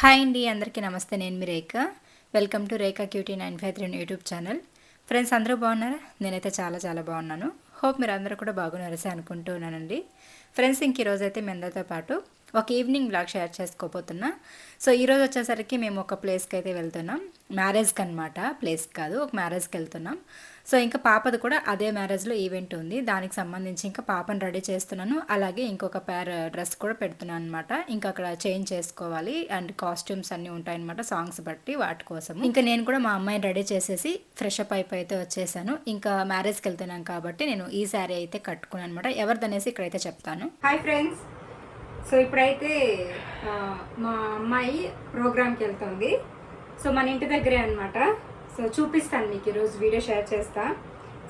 Hi అండి అందరికీ నమస్తే. నేను మీ Rekha. Welcome to Rekha cutie nine five three YouTube channel friends అందరూ బాగున్నారా? నేనైతే చాలా చాలా బాగున్నాను. హోప్ మీరు అందరూ కూడా బాగున్నారసే అనుకుంటున్నానండి ఫ్రెండ్స్ ఇంక ఈరోజు అయితే మీ అందరితో పాటు ఒక ఈవినింగ్ బ్లాగ్ షేర్ చేసుకోబోతున్నా. సో ఈరోజు వచ్చేసరికి మేము ఒక ప్లేస్కి అయితే వెళ్తున్నాం. మ్యారేజ్కి అనమాట ప్లేస్ కాదు ఒక మ్యారేజ్కి వెళ్తున్నాం. సో ఇంకా పాపది కూడా అదే మ్యారేజ్లో ఈవెంట్ ఉంది. దానికి సంబంధించి ఇంకా పాపను రెడీ చేస్తున్నాను. అలాగే ఇంకొక పేర్ డ్రెస్ కూడా పెడుతున్నాను అనమాట ఇంకా అక్కడ చేంజ్ చేసుకోవాలి. అండ్ కాస్ట్యూమ్స్ అన్నీ ఉంటాయన్నమాట సాంగ్స్ బట్టి వాటి కోసం ఇంకా నేను కూడా మా అమ్మాయిని రెడీ చేసేసి ఫ్రెష్ అప్ అయిపోయితే అయితే వచ్చేసాను. ఇంకా మ్యారేజ్కి వెళ్తున్నాం కాబట్టి నేను ఈ శారీ అయితే కట్టుకున్నాను అనమాట ఎవరిదనేసి ఇక్కడైతే చెప్తాను. Hi friends. సో ఇప్పుడైతే మా అమ్మాయి ప్రోగ్రామ్కి వెళ్తుంది. సో మన ఇంటి దగ్గరే అనమాట సో చూపిస్తాను మీకు ఈరోజు వీడియో షేర్ చేస్తా.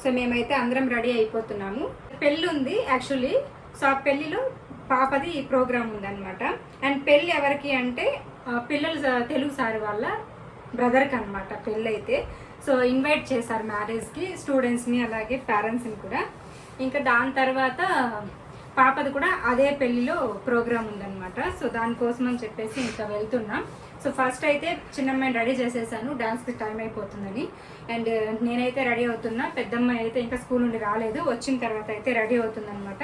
సో మేమైతే అందరం రెడీ అయిపోతున్నాము. పెళ్ళి ఉంది యాక్చువల్లీ. సో ఆ పెళ్ళిలో పాపది ప్రోగ్రామ్ ఉందన్నమాట. అండ్ పెళ్ళి ఎవరికి అంటే పిల్లలు తెలుగు సార్ వాళ్ళ బ్రదర్కి అనమాట పెళ్ళి అయితే సో ఇన్వైట్ చేశారు మ్యారేజ్కి స్టూడెంట్స్ని అలాగే పేరెంట్స్ని కూడా. ఇంకా దాని తర్వాత పాపది కూడా అదే పెళ్ళిలో ప్రోగ్రామ్ ఉందన్నమాట. సో దానికోసం అని చెప్పేసి ఇంకా వెళ్తున్నాం. సో ఫస్ట్ అయితే చిన్నమ్మాయిని రెడీ చేసేసాను. డాన్స్కి టైం అయిపోతుందని. అండ్ uh, నేనైతే రెడీ అవుతున్నా. పెద్దమ్మాయి అయితే ఇంకా స్కూల్ నుండి రాలేదు. వచ్చిన తర్వాత అయితే రెడీ అవుతుందన్నమాట.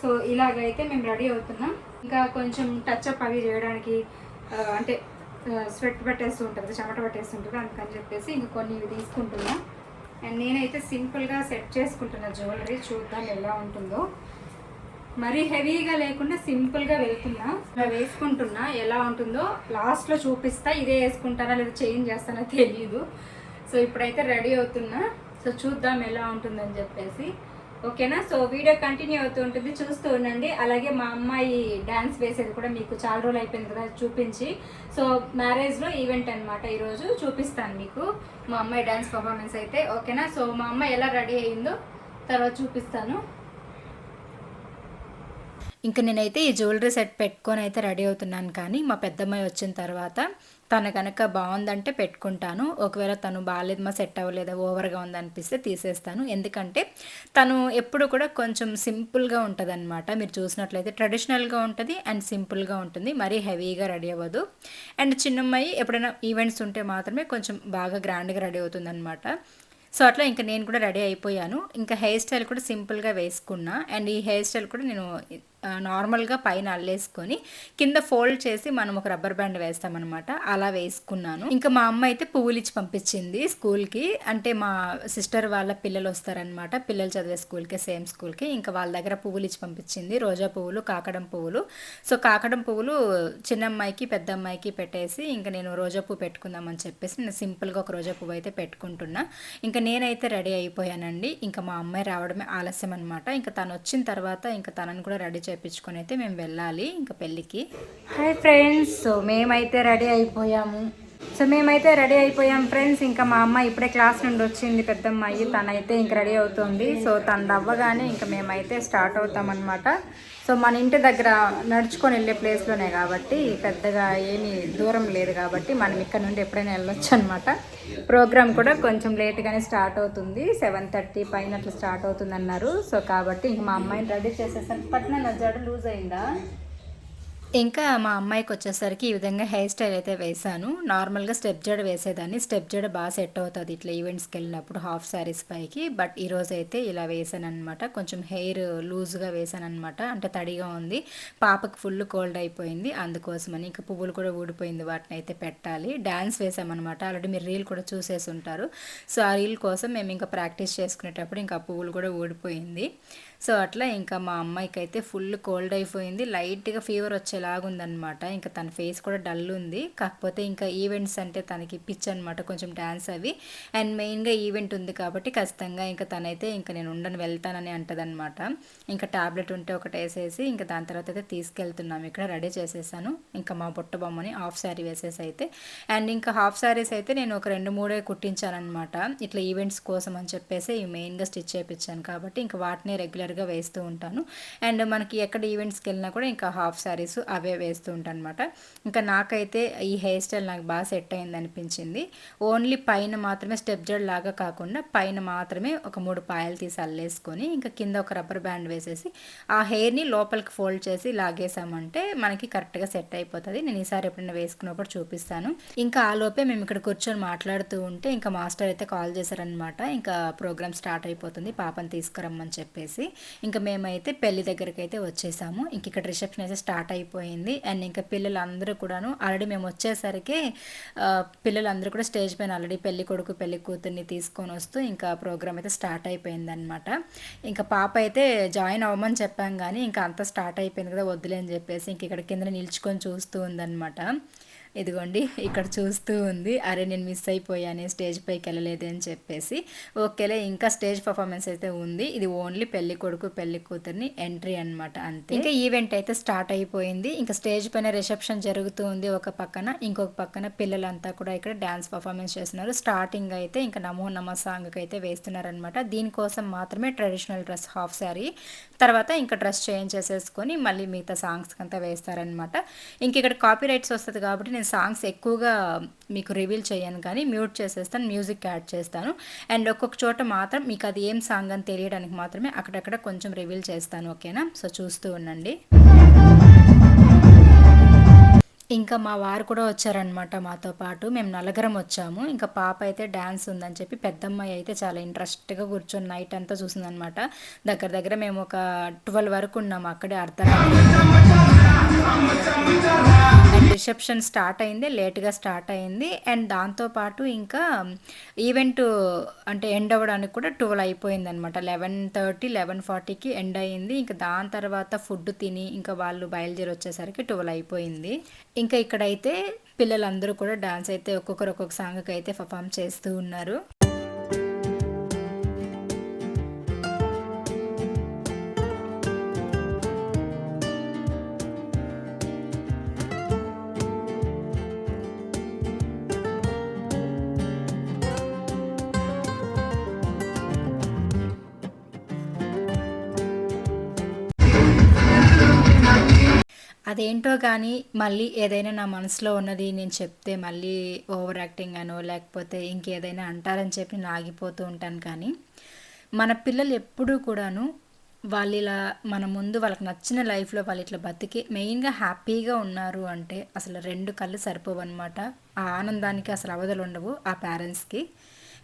సో ఇలాగైతే మేము రెడీ అవుతున్నాం. ఇంకా కొంచెం టచ్ అప్ అవి చేయడానికి uh, అంటే uh, స్వెట్ పట్టేస్తూ ఉంటుంది చెమట పట్టేస్తుంటుంది అందుకని చెప్పేసి ఇంకా కొన్ని ఇవి తీసుకుంటున్నా. అండ్ నేనైతే సింపుల్గా సెట్ చేసుకుంటున్నా జ్యువెలరీ చూద్దాం ఎలా ఉంటుందో. మరీ హెవీగా లేకుండా సింపుల్గా వెళ్తున్నా. ఇలా వేసుకుంటున్నా. ఎలా ఉంటుందో లాస్ట్లో చూపిస్తా. ఇదే వేసుకుంటారా లేదా చేంజ్ చేస్తానో తెలియదు సో ఇప్పుడైతే రెడీ అవుతున్నా. సో చూద్దాం ఎలా ఉంటుందని చెప్పేసి. ఓకేనా? సో వీడియో కంటిన్యూ అవుతూ ఉంటుంది. చూస్తూ ఉండండి. అలాగే మా అమ్మాయి డ్యాన్స్ వేసేది కూడా మీకు చాలా రోజులు అయిపోయింది కదా చూపించి. సో మ్యారేజ్లో ఈవెంట్ అనమాట ఈరోజు. చూపిస్తాను మీకు. మా అమ్మాయి డ్యాన్స్ పర్ఫార్మెన్స్ అయితే. ఓకేనా? సో మా అమ్మాయి ఎలా రెడీ అయిందో తర్వాత చూపిస్తాను. ఇంకా నేనైతే ఈ జ్యువెలరీ సెట్ పెట్టుకొని అయితే రెడీ అవుతున్నాను కానీ మా పెద్దమ్మాయి వచ్చిన తర్వాత తను కనుక బాగుందంటే పెట్టుకుంటాను. ఒకవేళ తను బాగాలేదు మా సెట్ అవ్వలేదా ఓవర్గా ఉందనిపిస్తే తీసేస్తాను. ఎందుకంటే తను ఎప్పుడు కూడా కొంచెం సింపుల్గా ఉంటుంది అనమాట మీరు చూసినట్లయితే ట్రెడిషనల్గా ఉంటుంది అండ్ సింపుల్గా ఉంటుంది. మరీ హెవీగా రెడీ అవ్వదు. అండ్ చిన్నమ్మాయి ఎప్పుడైనా ఈవెంట్స్ ఉంటే మాత్రమే కొంచెం బాగా గ్రాండ్గా రెడీ అవుతుంది సో అట్లా ఇంకా నేను కూడా రెడీ అయిపోయాను. ఇంకా హెయిర్ స్టైల్ కూడా సింపుల్గా వేసుకున్నా. అండ్ ఈ హెయిర్ స్టైల్ కూడా నేను నార్మల్గా పైన అల్లేసుకొని కింద ఫోల్డ్ చేసి మనం ఒక రబ్బర్ బ్యాండ్ వేస్తామన్నమాట. అలా వేసుకున్నాను. ఇంకా మా అమ్మ అయితే పువ్వులు ఇచ్చి పంపించింది స్కూల్కి. అంటే మా సిస్టర్ వాళ్ళ పిల్లలు వస్తారనమాట పిల్లలు చదివే స్కూల్కి సేమ్ స్కూల్కి. ఇంకా వాళ్ళ దగ్గర పువ్వులు ఇచ్చి పంపించింది. రోజా పువ్వులు కాకడం పువ్వులు. సో కాకడం పువ్వులు చిన్న అమ్మాయికి పెద్ద అమ్మాయికి పెట్టేసి ఇంకా నేను రోజా పువ్వు పెట్టుకుందామని చెప్పేసి నేను సింపుల్గా ఒక రోజా పువ్వు అయితే పెట్టుకుంటున్నా. ఇంకా నేనైతే రెడీ అయిపోయానండి. ఇంకా మా అమ్మాయి రావడమే ఆలస్యం అనమాట ఇంకా తను వచ్చిన తర్వాత ఇంకా తనని కూడా రెడీ చేయించుకొని అయితే మేము వెళ్ళాలి ఇంకా పెళ్ళికి. హాయ్ ఫ్రెండ్స్ మేమైతే రెడీ అయిపోయాము. సో మేమైతే రెడీ అయిపోయాం ఫ్రెండ్స్. ఇంకా మా అమ్మ ఇప్పుడే క్లాస్ నుండి వచ్చింది పెద్దమ్మాయి. తనైతే ఇంక రెడీ అవుతుంది. సో తను అవ్వగానే ఇంకా మేమైతే స్టార్ట్ అవుతామన్నమాట. సో మన ఇంటి దగ్గర నడుచుకొని వెళ్ళే ప్లేస్లోనే కాబట్టి పెద్దగా ఏమీ దూరం లేదు కాబట్టి మనం ఇక్కడ నుండి ఎప్పుడైనా వెళ్ళొచ్చు అనమాట ప్రోగ్రామ్ కూడా కొంచెం లేట్గానే స్టార్ట్ అవుతుంది. సెవెన్ థర్టీ పైన అట్లా స్టార్ట్ అవుతుంది అన్నారు సో కాబట్టి ఇంక మా అమ్మాయిని రెడీ చేసేసాను. పట్టిన నా జడ లూజ్ అయిందా? ఇంకా మా అమ్మాయికి వచ్చేసరికి ఈ విధంగా హెయిర్ స్టైల్ అయితే వేశాను. నార్మల్గా స్టెప్ జడ వేసేదాన్ని. స్టెప్ జడ బాగా సెట్ అవుతుంది ఇట్లా ఈవెంట్స్కి వెళ్ళినప్పుడు హాఫ్ శారీస్ పైకి. బట్ ఈరోజు అయితే ఇలా వేసాను అనమాట కొంచెం హెయిర్ లూజ్గా వేసాను అనమాట అంటే తడిగా ఉంది. పాపకు ఫుల్ కోల్డ్ అయిపోయింది. అందుకోసమని ఇంకా పువ్వులు కూడా ఊడిపోయింది. వాటిని అయితే పెట్టాలి. డ్యాన్స్ వేసామన్నమాట. ఆల్రెడీ మీరు రీల్ కూడా చూసేసి ఉంటారు. సో ఆ రీల్ కోసం మేము ఇంకా ప్రాక్టీస్ చేసుకునేటప్పుడు ఇంకా పువ్వులు కూడా ఊడిపోయింది. సో అట్లా ఇంకా మా అమ్మాయికి అయితే ఫుల్ కోల్డ్ అయిపోయింది. లైట్గా ఫీవర్ వచ్చేలాగుందనమాట ఇంకా తన ఫేస్ కూడా డల్ ఉంది కాకపోతే ఇంకా ఈవెంట్స్ అంటే తనకి పిచ్ అనమాట కొంచెం డ్యాన్స్ అవి. అండ్ మెయిన్గా ఈవెంట్ ఉంది కాబట్టి ఖచ్చితంగా ఇంకా తనైతే ఇంకా నేను ఉండను వెళ్తానని అంటదనమాట ఇంకా టాబ్లెట్ ఉంటే ఒకటి వేసేసి ఇంకా దాని తర్వాత అయితే తీసుకెళ్తున్నాం. ఇక్కడ రెడీ చేసేసాను. ఇంకా మా బుట్ట బొమ్మని హాఫ్ శారీ వేసేసి అయితే. అండ్ ఇంకా హాఫ్ శారీస్ అయితే నేను ఒక రెండు మూడే కుట్టించానమాట ఇట్లా ఈవెంట్స్ కోసం అని చెప్పేసి మెయిన్గా స్టిచ్ చేయించాను కాబట్టి ఇంకా వాటిని రెగ్యులర్గా వేస్తూ ఉంటాను. అండ్ మనకి ఎక్కడ ఈవెంట్స్కి వెళ్ళినా కూడా ఇంకా హాఫ్ శారీస్ అవే వేస్తూ ఉంటాను అనమాట ఇంకా నాకైతే ఈ హెయిర్ స్టైల్ నాకు బాగా సెట్ అయింది అనిపించింది ఓన్లీ పైన మాత్రమే స్టెప్ జడ్ లాగా కాకుండా పైన మాత్రమే ఒక మూడు పాయలు తీసి అల్లేసుకొని ఇంకా కింద ఒక రబ్బర్ బ్యాండ్ వేసేసి ఆ హెయిర్ని లోపలికి ఫోల్డ్ చేసి లాగేసామంటే మనకి కరెక్ట్గా సెట్ అయిపోతుంది. నేను ఈసారి ఎప్పుడైనా వేసుకున్నప్పుడు చూపిస్తాను. ఇంకా ఆ లోపే మేము ఇక్కడ కూర్చొని మాట్లాడుతూ ఉంటే ఇంకా మాస్టర్ అయితే కాల్ చేశారనమాట ఇంకా ప్రోగ్రామ్ స్టార్ట్ అయిపోతుంది. పాపని తీసుకురమ్మని చెప్పేసి. ఇంకా మేమైతే పెళ్ళి దగ్గరికి అయితే వచ్చేసాము. ఇంక ఇక్కడ రిసెప్షన్ అయితే స్టార్ట్ అయిపోయింది. అండ్ ఇంకా పిల్లలందరూ కూడాను ఆల్రెడీ మేము వచ్చేసరికి పిల్లలందరూ కూడా స్టేజ్ పైన ఆల్రెడీ పెళ్ళి కొడుకు పెళ్ళి కూతుర్ని తీసుకొని వస్తూ ఇంకా ప్రోగ్రామ్ అయితే స్టార్ట్ అయిపోయింది అనమాట ఇంకా పాప అయితే జాయిన్ అవ్వమని చెప్పాం కానీ ఇంకా అంతా స్టార్ట్ అయిపోయింది కదా వద్దులే అని చెప్పేసి ఇంక ఇక్కడ కింద నిల్చుకొని చూస్తూ ఉందన్నమాట. ఇదిగోండి ఇక్కడ చూస్తూ ఉంది. అరే నేను మిస్ అయిపోయాను స్టేజ్ పైకి వెళ్ళలేదు అని చెప్పేసి. ఓకేలే ఇంకా స్టేజ్ పర్ఫార్మెన్స్ అయితే ఉంది. ఇది ఓన్లీ పెళ్ళి కొడుకు పెళ్ళి కూతుర్ని ఎంట్రీ అన్నమాట అంతే. ఇంకా ఈవెంట్ అయితే స్టార్ట్ అయిపోయింది. ఇంకా స్టేజ్ పైన రిసెప్షన్ జరుగుతూ ఉంది ఒక పక్కన. ఇంకొక పక్కన పిల్లలంతా కూడా ఇక్కడ డాన్స్ పర్ఫార్మెన్స్ చేస్తున్నారు. స్టార్టింగ్ అయితే ఇంకా నమో నమ సాంగ్కి అయితే వేస్తున్నారనమాట దీనికోసం మాత్రమే ట్రెడిషనల్ డ్రెస్ హాఫ్ శారీ తర్వాత ఇంకా డ్రెస్ చేంజ్ చేసేసుకొని మళ్ళీ మిగతా సాంగ్స్ అంతా వేస్తారనమాట ఇంక ఇక్కడ కాపీ రైట్స్ వస్తుంది కాబట్టి నేను సాంగ్స్ ఎక్కువగా మీకు రివీల్ చేయను కానీ మ్యూట్ చేసేస్తాను మ్యూజిక్ యాడ్ చేస్తాను. అండ్ ఒక్కొక్క చోట మాత్రం మీకు అది ఏం సాంగ్ అని తెలియడానికి మాత్రమే అక్కడక్కడ కొంచెం రివీల్ చేస్తాను ఓకేనా? సో చూస్తూ ఉండండి. ఇంకా మా వారు కూడా వచ్చారనమాట మాతో పాటు. మేము నలుగురం వచ్చాము. ఇంకా పాప అయితే డ్యాన్స్ ఉందని చెప్పి పెద్దమ్మాయి అయితే చాలా ఇంట్రెస్ట్గా కూర్చొని నైట్ అంతా చూసిందనమాట దగ్గర దగ్గర మేము ఒక ట్వెల్వ్ వరకు ఉన్నాము అక్కడే అర్ధరాత్రి. రిసెప్షన్ స్టార్ట్ అయింది లేట్గా స్టార్ట్ అయింది. అండ్ దాంతోపాటు ఇంకా ఈవెంట్ అంటే ఎండ్ అవ్వడానికి కూడా ట్వెల్వ్ అయిపోయింది అనమాట లెవెన్ థర్టీ లెవెన్ ఫార్టీకి ఎండ్ అయింది. ఇంకా దాని తర్వాత ఫుడ్ తిని ఇంకా వాళ్ళు బయలుదేరి వచ్చేసరికి ట్వెల్వ్ అయిపోయింది. ఇంకా ఇక్కడైతే పిల్లలందరూ కూడా డాన్స్ అయితే ఒక్కొక్కరు ఒక్కొక్క సాంగ్కి అయితే పర్ఫామ్ చేస్తూ ఉన్నారు. అదేంటో కానీ మళ్ళీ ఏదైనా నా మనసులో ఉన్నది నేను చెప్తే మళ్ళీ ఓవర్ యాక్టింగ్ అనో లేకపోతే ఇంకేదైనా అంటారని చెప్పి నేను ఆగిపోతూ ఉంటాను కానీ మన పిల్లలు ఎప్పుడూ కూడాను వాళ్ళు ఇలా మన ముందు వాళ్ళకి నచ్చిన లైఫ్లో వాళ్ళు ఇట్లా బతికి మెయిన్గా హ్యాపీగా ఉన్నారు అంటే అసలు రెండు కళ్ళు సరిపోవు అనమాట ఆ ఆనందానికి అసలు అవధులు ఉండవు ఆ పేరెంట్స్కి.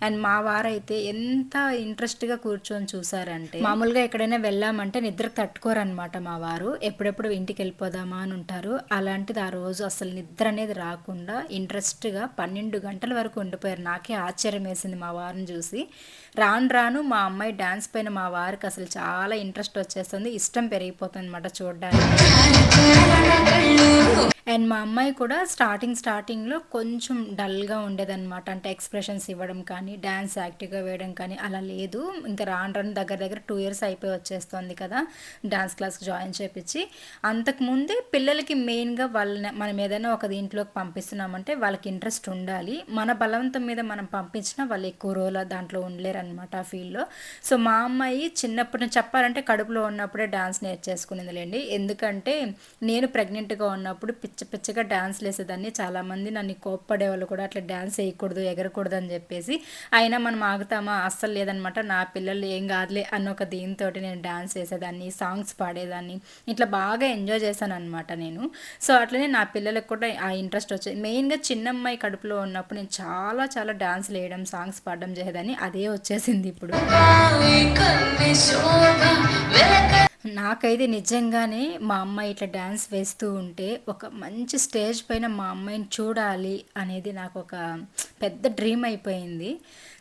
అండ్ మా వారైతే ఎంత ఇంట్రెస్ట్గా కూర్చొని చూసారంటే మామూలుగా ఎక్కడైనా వెళ్ళామంటే నిద్రకు తట్టుకోరనమాట మా వారు. ఎప్పుడెప్పుడు ఇంటికి వెళ్ళిపోదామా అని ఉంటారు. అలాంటిది ఆ రోజు అసలు నిద్ర అనేది రాకుండా ఇంట్రెస్ట్గా పన్నెండు గంటల వరకు ఉండిపోయారు. నాకే ఆశ్చర్యం వేసింది మా వారిని చూసి. రాను రాను మా అమ్మాయి డాన్స్ పైన మా వారికి అసలు చాలా ఇంట్రెస్ట్ వచ్చేస్తుంది. ఇష్టం పెరిగిపోతుంది అనమాట చూడడానికి. అండ్ మా అమ్మాయి కూడా స్టార్టింగ్ స్టార్టింగ్లో కొంచెం డల్గా ఉండేదన్నమాట. అంటే ఎక్స్ప్రెషన్స్ ఇవ్వడం కానీ డ్యాన్స్ యాక్టివ్గా వేయడం కానీ అలా లేదు. ఇంకా రాను రాను దగ్గర దగ్గర టూ ఇయర్స్ అయిపోయి వచ్చేస్తుంది కదా డ్యాన్స్ క్లాస్కి జాయిన్ చేపించి అంతకుముందే పిల్లలకి మెయిన్గా వాళ్ళని మనం ఏదైనా ఒక దీంట్లోకి పంపిస్తున్నామంటే వాళ్ళకి ఇంట్రెస్ట్ ఉండాలి. మన బలవంతం మీద మనం పంపించినా వాళ్ళు ఎక్కువ రోజులు దాంట్లో ఉండలేరు అనమాట ఆ ఫీల్డ్లో. సో మా అమ్మాయి చిన్నప్పటి నుంచి చెప్పాలంటే కడుపులో ఉన్నప్పుడే డాన్స్ నేర్చేసుకునేదిలేండి. ఎందుకంటే నేను ప్రెగ్నెంట్గా ఉన్నప్పుడు పిచ్చ పిచ్చగా డాన్స్ వేసేదాన్ని చాలామంది నన్ను కోప్పడే వాళ్ళు కూడా అట్లా డాన్స్ వేయకూడదు ఎగరకూడదు అని చెప్పేసి అయినా మనం ఆగుతామా? అస్సలు లేదనమాట నా పిల్లలు ఏం కాదులే అన్న ఒక దీంతో నేను డాన్స్ వేసేదాన్ని సాంగ్స్ పాడేదాన్ని. ఇట్లా బాగా ఎంజాయ్ చేశాను అనమాట నేను. సో అట్లనే నా పిల్లలకు కూడా ఆ ఇంట్రెస్ట్ వచ్చేది. మెయిన్గా చిన్నమ్మాయి కడుపులో ఉన్నప్పుడు నేను చాలా చాలా డాన్స్ వేయడం సాంగ్స్ పాడడం చేసేదాన్ని. అదే వచ్చేసింది ఇప్పుడు. నాకైతే నిజంగానే మా అమ్మాయి ఇట్లా డ్యాన్స్ వేస్తూ ఉంటే ఒక మంచి స్టేజ్ పైన మా అమ్మాయిని చూడాలి అనేది నాకు ఒక పెద్ద డ్రీమ్ అయిపోయింది.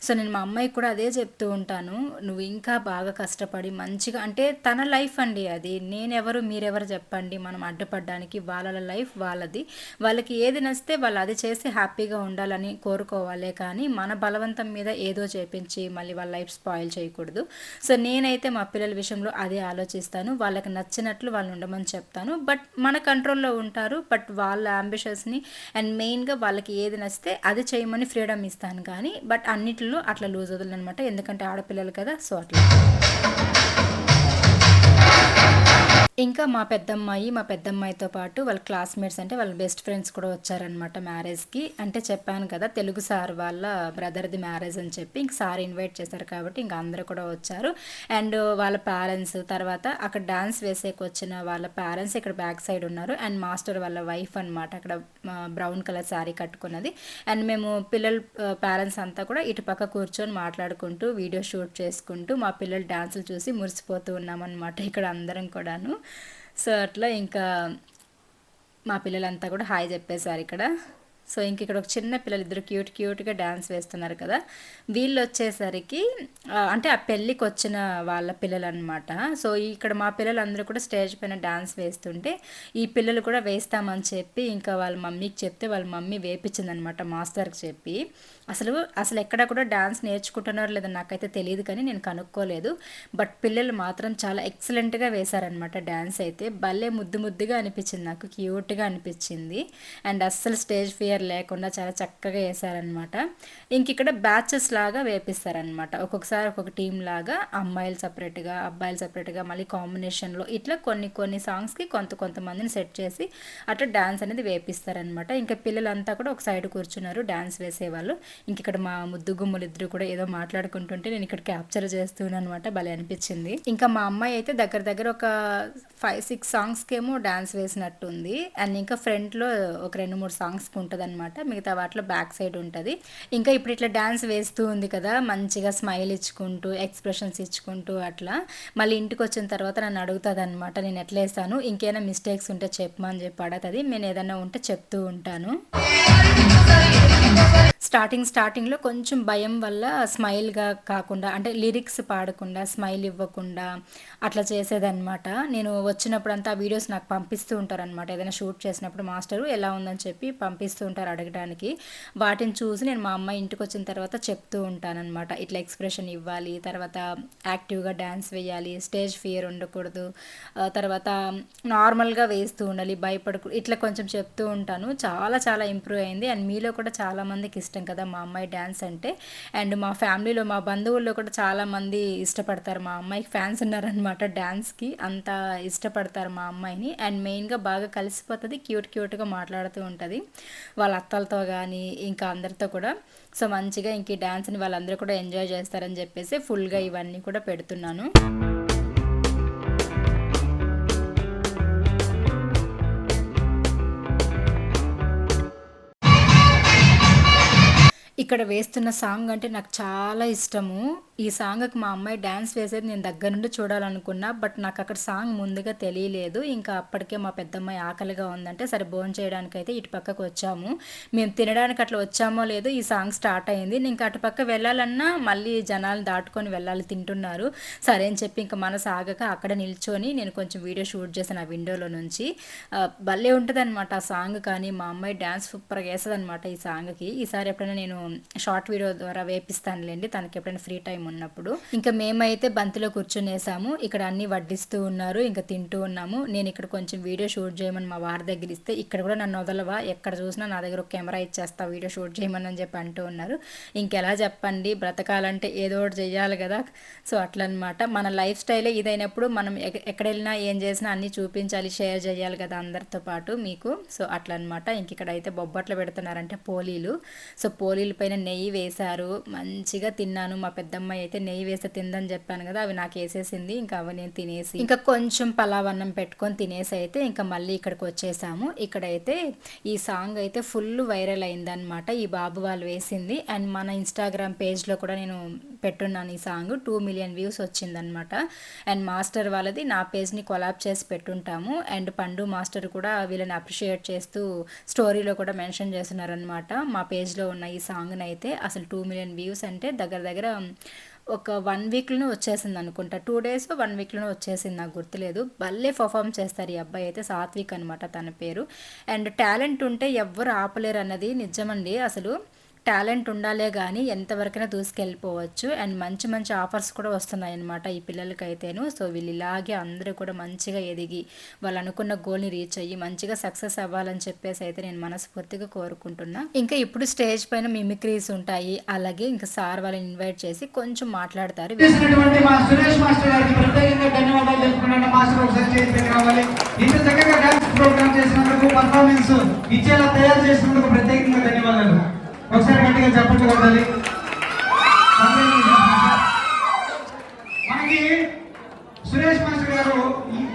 సో నేను మా అమ్మాయికి కూడా అదే చెప్తూ ఉంటాను నువ్వు ఇంకా బాగా కష్టపడి మంచిగా అంటే తన లైఫ్ అండి అది. నేనెవరు మీరెవరు చెప్పండి. మనం అడ్డపడడానికి వాళ్ళ లైఫ్ వాళ్ళది. వాళ్ళకి ఏది నచ్చితే వాళ్ళు అది చేసి హ్యాపీగా ఉండాలని కోరుకోవాలే. కానీ మన బలవంతం మీద ఏదో చేపించి మళ్ళీ వాళ్ళ లైఫ్ స్పాయిల్ చేయకూడదు. సో నేనైతే మా పిల్లల విషయంలో అదే ఆలోచిస్తాను. వాళ్ళకి నచ్చినట్లు వాళ్ళు ఉండమని చెప్తాను. బట్ మన కంట్రోల్లో ఉంటారు. బట్ వాళ్ళ అంబిషన్స్ని అండ్ మెయిన్గా వాళ్ళకి ఏది నచ్చితే అది చేయమని ఫ్రీడమ్ ఇస్తాను కానీ బట్ అన్నిటిలో అట్లా లూజ్ వదలనమాట. ఎందుకంటే ఆడపిల్లలు కదా సో అట్లా. ఇంకా మా పెద్దమ్మాయి మా పెద్దమ్మాయితో పాటు వాళ్ళ క్లాస్మేట్స్ అంటే వాళ్ళ బెస్ట్ ఫ్రెండ్స్ కూడా వచ్చారనమాట మ్యారేజ్కి. అంటే చెప్పాను కదా తెలుగు సార్ వాళ్ళ బ్రదర్ది మ్యారేజ్ అని చెప్పి ఇంక సార్ ఇన్వైట్ చేశారు కాబట్టి ఇంక అందరూ కూడా వచ్చారు. అండ్ వాళ్ళ పేరెంట్స్ తర్వాత అక్కడ డాన్స్ వేసేకి వచ్చిన వాళ్ళ పేరెంట్స్ ఇక్కడ బ్యాక్ సైడ్ ఉన్నారు. అండ్ మాస్టర్ వాళ్ళ వైఫ్ అనమాట అక్కడ బ్రౌన్ కలర్ శారీ కట్టుకున్నది. అండ్ మేము పిల్లల పేరెంట్స్ అంతా కూడా ఇటు పక్క కూర్చొని మాట్లాడుకుంటూ వీడియో షూట్ చేసుకుంటూ మా పిల్లలు డాన్సులు చూసి మురిసిపోతూ ఉన్నామన్నమాట ఇక్కడ అందరం కూడాను. సో అట్లా ఇంకా మా పిల్లలంతా కూడా హాయ్ చెప్పేశారు ఇక్కడ. సో ఇంక ఇక్కడ ఒక చిన్న పిల్లలు ఇద్దరు క్యూట్ క్యూట్గా డ్యాన్స్ వేస్తున్నారు కదా. వీళ్ళు వచ్చేసరికి అంటే ఆ పెళ్ళికి వచ్చిన వాళ్ళ పిల్లలు అనమాట సో ఇక్కడ మా పిల్లలందరూ కూడా స్టేజ్ పైన డ్యాన్స్ వేస్తుంటే ఈ పిల్లలు కూడా వేస్తామని చెప్పి ఇంకా వాళ్ళ మమ్మీకి చెప్తే వాళ్ళ మమ్మీ వేపించిందనమాట మాస్టర్కి చెప్పి. అసలు అసలు ఎక్కడ కూడా డ్యాన్స్ నేర్చుకుంటున్నారో లేదో నాకైతే తెలియదు కానీ నేను కనుక్కోలేదు. బట్ పిల్లలు మాత్రం చాలా ఎక్సలెంట్గా వేశారనమాట డ్యాన్స్ అయితే. భలే ముద్దు ముద్దుగా అనిపించింది నాకు క్యూట్గా అనిపించింది. అండ్ అస్సలు స్టేజ్ ఫియర్ లేకుండా చాలా చక్కగా వేసారనమాట ఇంక ఇక్కడ బ్యాచెస్ లాగా వేపిస్తారనమాట ఒక్కొక్కసారి ఒక్కొక్క టీం లాగా అమ్మాయిలు సపరేట్గా అబ్బాయిలు సపరేట్గా మళ్ళీ కాంబినేషన్లో ఇట్లా కొన్ని కొన్ని సాంగ్స్కి కొంత కొంతమందిని సెట్ చేసి అట్లా డ్యాన్స్ అనేది వేపిస్తారనమాట ఇంకా పిల్లలంతా కూడా ఒక సైడ్ కూర్చున్నారు డ్యాన్స్ వేసేవాళ్ళు. ఇంక ఇక్కడ మా ముద్దు ఇద్దరు కూడా ఏదో మాట్లాడుకుంటుంటే నేను ఇక్కడ క్యాప్చర్ చేస్తున్నాను అనమాట భలే అనిపించింది. ఇంకా మా అమ్మాయి అయితే దగ్గర దగ్గర ఒక ఫైవ్ సిక్స్ సాంగ్స్కేమో డ్యాన్స్ వేసినట్టుంది. అండ్ ఇంకా ఫ్రంట్లో ఒక రెండు మూడు సాంగ్స్కి ఉంటుంది ఉంటుందన్నమాట. మిగతా వాటిలో బ్యాక్ సైడ్ ఉంటుంది. ఇంకా ఇప్పుడు ఇట్లా డ్యాన్స్ వేస్తూ ఉంది కదా మంచిగా స్మైల్ ఇచ్చుకుంటూ ఎక్స్ప్రెషన్స్ ఇచ్చుకుంటూ అట్లా. మళ్ళీ ఇంటికి వచ్చిన తర్వాత నన్ను అడుగుతుంది అనమాట నేను ఎట్లా వేస్తాను? ఇంకేమైనా మిస్టేక్స్ ఉంటే చెప్పమని చెప్పి అడుగుతుంది. నేను ఏదైనా ఉంటే చెప్తూ ఉంటాను. స్టార్టింగ్ స్టార్టింగ్లో కొంచెం భయం వల్ల స్మైల్గా కాకుండా అంటే లిరిక్స్ పాడకుండా స్మైల్ ఇవ్వకుండా అట్లా చేసేదనమాట నేను వచ్చినప్పుడు అంతా ఆ వీడియోస్ నాకు పంపిస్తూ ఉంటారనమాట ఏదైనా షూట్ చేసినప్పుడు మాస్టరు ఎలా ఉందని చెప్పి పంపిస్తూ ఉంటారు అడగడానికి. వాటిని చూసి నేను మా అమ్మాయి ఇంటికి వచ్చిన తర్వాత చెప్తూ ఉంటానన్నమాట. ఇట్లా ఎక్స్ప్రెషన్ ఇవ్వాలి తర్వాత యాక్టివ్గా డ్యాన్స్ వేయాలి స్టేజ్ ఫియర్ ఉండకూడదు తర్వాత నార్మల్గా వేస్తూ ఉండాలి భయపడకూడదు ఇట్లా కొంచెం చెప్తూ ఉంటాను. చాలా చాలా ఇంప్రూవ్ అయింది. అండ్ మీలో కూడా చాలామందికి ఇష్టం ఇష్టం కదా మా అమ్మాయి డ్యాన్స్ అంటే. అండ్ మా ఫ్యామిలీలో మా బంధువుల్లో కూడా చాలామంది ఇష్టపడతారు. మా అమ్మాయికి ఫ్యాన్స్ ఉన్నారనమాట డ్యాన్స్కి అంత ఇష్టపడతారు మా అమ్మాయిని. అండ్ మెయిన్గా బాగా కలిసిపోతుంది క్యూట్ క్యూట్గా మాట్లాడుతూ ఉంటుంది. వాళ్ళ అత్తలతో కానీ ఇంకా అందరితో కూడా. సో మంచిగా ఇంక ఈ డ్యాన్స్ని వాళ్ళందరూ కూడా ఎంజాయ్ చేస్తారని చెప్పేసి ఫుల్గా ఇవన్నీ కూడా పెడుతున్నాను. ఇక్కడ వేస్తున్న సాంగ్ అంటే నాకు చాలా ఇష్టము. ఈ సాంగ్కి మా అమ్మాయి డ్యాన్స్ వేసేది నేను దగ్గర నుండి చూడాలనుకున్నా బట్ నాకు అక్కడ సాంగ్ ముందుగా తెలియలేదు. ఇంకా అప్పటికే మా పెద్దమ్మాయి ఆకలిగా ఉందంటే సరే భోజనం చేయడానికి అయితే ఇటు పక్కకు వచ్చాము. మేము తినడానికి అట్లా వచ్చామో లేదో ఈ సాంగ్ స్టార్ట్ అయింది. నేను ఇంకా అటు పక్క వెళ్ళాలన్నా మళ్ళీ జనాలు దాటుకొని వెళ్ళాలి తింటున్నారు. సరే అని చెప్పి ఇంకా మనసు ఆగక అక్కడ నిల్చొని నేను కొంచెం వీడియో షూట్ చేశాను ఆ విండోలో నుంచి. భలే ఉంటుంది అనమాట ఆ సాంగ్ కానీ. మా అమ్మాయి డ్యాన్స్ సూపర్గా వేస్తుంది అనమాట ఈ సాంగ్కి. ఈసారి ఎప్పుడైనా నేను షార్ట్ వీడియో ద్వారా వేపిస్తానులేండి. తనకి ఎప్పుడైనా ఫ్రీ టైం ఉన్నప్పుడు. ఇంకా మేమైతే బంతిలో కూర్చొనేసాము. ఇక్కడ అన్ని వడ్డిస్తూ ఉన్నారు. ఇంకా తింటూ ఉన్నాము. నేను ఇక్కడ కొంచెం వీడియో షూట్ చేయమని మా వారి దగ్గర ఇస్తే ఇక్కడ కూడా నన్ను వదలవా? ఎక్కడ చూసినా నా దగ్గర ఒక కెమెరా ఇచ్చేస్తా వీడియో షూట్ చేయమని అని చెప్పి అంటూ ఉన్నారు. ఇంకెలా చెప్పండి? బ్రతకాలంటే ఏదో ఒకటి చేయాలి కదా. సో అట్లనమాట మన లైఫ్ స్టైలే ఇదైనప్పుడు మనం ఎక్క- ఎక్కడ వెళ్ళినా ఏం చేసినా అన్నీ చూపించాలి షేర్ చేయాలి కదా అందరితో పాటు మీకు. సో అట్లనమాట ఇంక ఇక్కడ అయితే బొబ్బట్లు పెడుతున్నారంటే పోలీలు. సో పోలీల పైన నెయ్యి వేశారు. మంచిగా తిన్నాను. మా పెద్దమ్మ అయితే నెయ్యి వేస్తే తిందని చెప్పాను కదా అవి నాకు వేసేసింది. ఇంకా అవి నేను తినేసి ఇంకా కొంచెం పలావ్ అన్నం పెట్టుకొని తినేసి అయితే ఇంకా మళ్ళీ ఇక్కడికి వచ్చేసాము. ఇక్కడైతే ఈ సాంగ్ అయితే ఫుల్ వైరల్ అయిందనమాట ఈ బాబు వాళ్ళు వేసింది. అండ్ మన ఇన్స్టాగ్రామ్ పేజ్లో కూడా నేను పెట్టున్నాను ఈ సాంగ్. టూ మిలియన్ వ్యూస్ వచ్చిందనమాట అండ్ మాస్టర్ వాళ్ళది నా పేజ్ని కొలాబ్ చేసి పెట్టుంటాము. అండ్ పండు మాస్టర్ కూడా వీళ్ళని అప్రిషియేట్ చేస్తూ స్టోరీలో కూడా మెన్షన్ చేస్తున్నారనమాట మా పేజ్లో ఉన్న ఈ సాంగ్ని అయితే అసలు టూ మిలియన్ వ్యూస్ అంటే దగ్గర దగ్గర ఒక వన్ వీక్లోనే వచ్చేసింది అనుకుంటా. టూ డేస్ వన్ వీక్లోనే వచ్చేసింది నాకు గుర్తులేదు. భలే పర్ఫామ్ చేస్తారు ఈ అబ్బాయి అయితే సాత్విక్ అనమాట తన పేరు. అండ్ టాలెంట్ ఉంటే ఎవ్వరు ఆపలేరు అన్నది నిజమండి. అసలు టాలెంట్ ఉండాలే కానీ ఎంతవరకైనా దూసుకెళ్ళిపోవచ్చు. అండ్ మంచి మంచి ఆఫర్స్ కూడా వస్తున్నాయి అనమాట ఈ పిల్లలకైతేను. సో వీళ్ళు ఇలాగే అందరూ కూడా మంచిగా ఎదిగి వాళ్ళు అనుకున్న గోల్ని రీచ్ అయ్యి మంచిగా సక్సెస్ అవ్వాలని చెప్పేసి అయితే నేను మనస్ఫూర్తిగా కోరుకుంటున్నా. ఇంకా ఇప్పుడు స్టేజ్ పైన మిమిక్రీస్ ఉంటాయి. అలాగే ఇంకా సార్ వాళ్ళని ఇన్వైట్ చేసి కొంచెం మాట్లాడతారు. ప్రత్యేకంగా ధన్యవాదాలు చక్కగా ప్రోగ్రామ్ చేసినందుకు పర్ఫార్మెన్స్ ఇచ్చేలా తయారు చేసినందుకు ప్రత్యేకంగా ధన్యవాదాలు. ఒకసారి గట్టిగా చెప్పట్లు కొట్టాలి మనకి Suresh master garu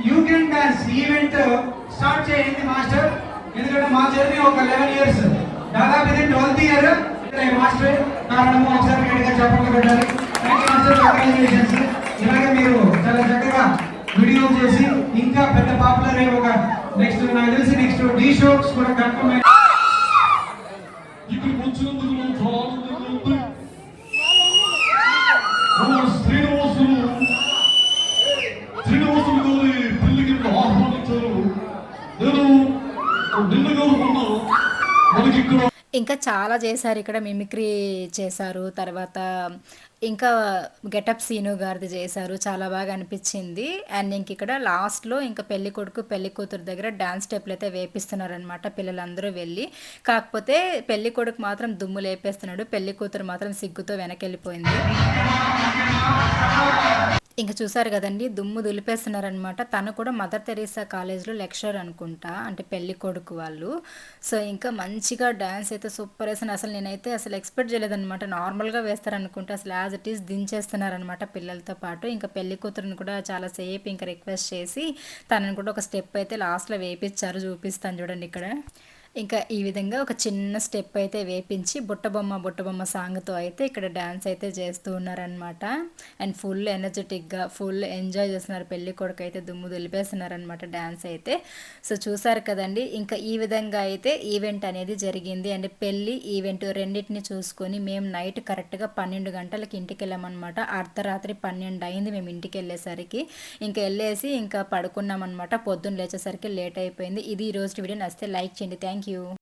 you can dance event start చేయండి మాస్టర్. ఎందుకంటే మా జర్నీ ఒక లెవెన్ ఇయర్స్ దాదాపు ఇది ట్వెల్త్ ఇయర్ మాస్టర్ కారణము ఒకసారి గట్టిగా చెప్పట్లు పెట్టాలి కంగ్రాచులేషన్స్ ఇలాగే మీరు చాలా చక్కగా వీడియో చేసి ఇంకా పెద్ద పాపులర్ అయ్యి ఒక నెక్స్ట్ నాకు తెలిసి నెక్స్ట్ డీ షోస్ కూడా కన్ఫర్మ్ అయ్యి ఇక్కడికి వచ్చినందుకు నాకు చాలా ఆనందంగా ఉంది ఓ శ్రీనివాసులు శ్రీనివాసులు గారి పెళ్ళికి నన్ను ఆహ్వానించారు నేను నిన్నగా ఉన్నా మనకి ఇక్కడ ఇంకా చాలా చేశారు. ఇక్కడ మిమిక్రీ చేశారు. తర్వాత ఇంకా గెటప్ సీను గారిది చేశారు. చాలా బాగా అనిపించింది. అండ్ ఇంక ఇక్కడ లాస్ట్లో ఇంకా పెళ్ళి కొడుకు పెళ్ళి కూతురు దగ్గర డ్యాన్స్ స్టెప్లు అయితే వేపిస్తున్నారనమాట పిల్లలందరూ వెళ్ళి. కాకపోతే పెళ్ళి కొడుకు మాత్రం దుమ్ము లేపేస్తున్నాడు. పెళ్ళి కూతురు మాత్రం సిగ్గుతో వెనకెళ్ళిపోయింది. ఇంకా చూసారు కదండి దుమ్ము దులిపేస్తున్నారనమాట తను కూడా మదర్ తెరీసా కాలేజ్లో లెక్చర్ అనుకుంటా అంటే పెళ్ళి కొడుకు వాళ్ళు. సో ఇంకా మంచిగా డ్యాన్స్ అయితే సూపర్ వేసిన అసలు నేనైతే అసలు ఎక్స్పెక్ట్ చేయలేదనమాట నార్మల్గా వేస్తారనుకుంటే అసలు యాజ్ ఇట్ ఈస్ దించేస్తున్నారనమాట పిల్లలతో పాటు. ఇంకా పెళ్ళి కూతురుని కూడా చాలా సేపు ఇంకా రిక్వెస్ట్ చేసి తనని కూడా ఒక స్టెప్ అయితే లాస్ట్లో వేపించారు చూపిస్తాను చూడండి ఇక్కడ. ఇంకా ఈ విధంగా ఒక చిన్న స్టెప్ అయితే వేపించి బుట్టబొమ్మ బుట్టబొమ్మ సాంగ్తో అయితే ఇక్కడ డ్యాన్స్ అయితే చేస్తూ ఉన్నారనమాట అండ్ ఫుల్ ఎనర్జెటిక్గా ఫుల్ ఎంజాయ్ చేస్తున్నారు. పెళ్ళి కొడుకు అయితే దుమ్ము దులిపేస్తున్నారనమాట డ్యాన్స్ అయితే. సో చూసారు కదండి ఇంకా ఈ విధంగా అయితే ఈవెంట్ అనేది జరిగింది. అండ్ పెళ్ళి ఈవెంట్ రెండింటిని చూసుకొని మేము నైట్ కరెక్ట్గా పన్నెండు గంటలకి ఇంటికి వెళ్ళామన్నమాట అర్ధరాత్రి పన్నెండు అయింది మేము ఇంటికి వెళ్ళేసరికి ఇంకా వెళ్ళేసి ఇంకా పడుకున్నామన్నమాట. పొద్దున్న లేచేసరికి లేట్ అయిపోయింది. ఇది ఈ రోజు వీడియో. నచ్చితే లైక్ చేయండి. Thank Thank you.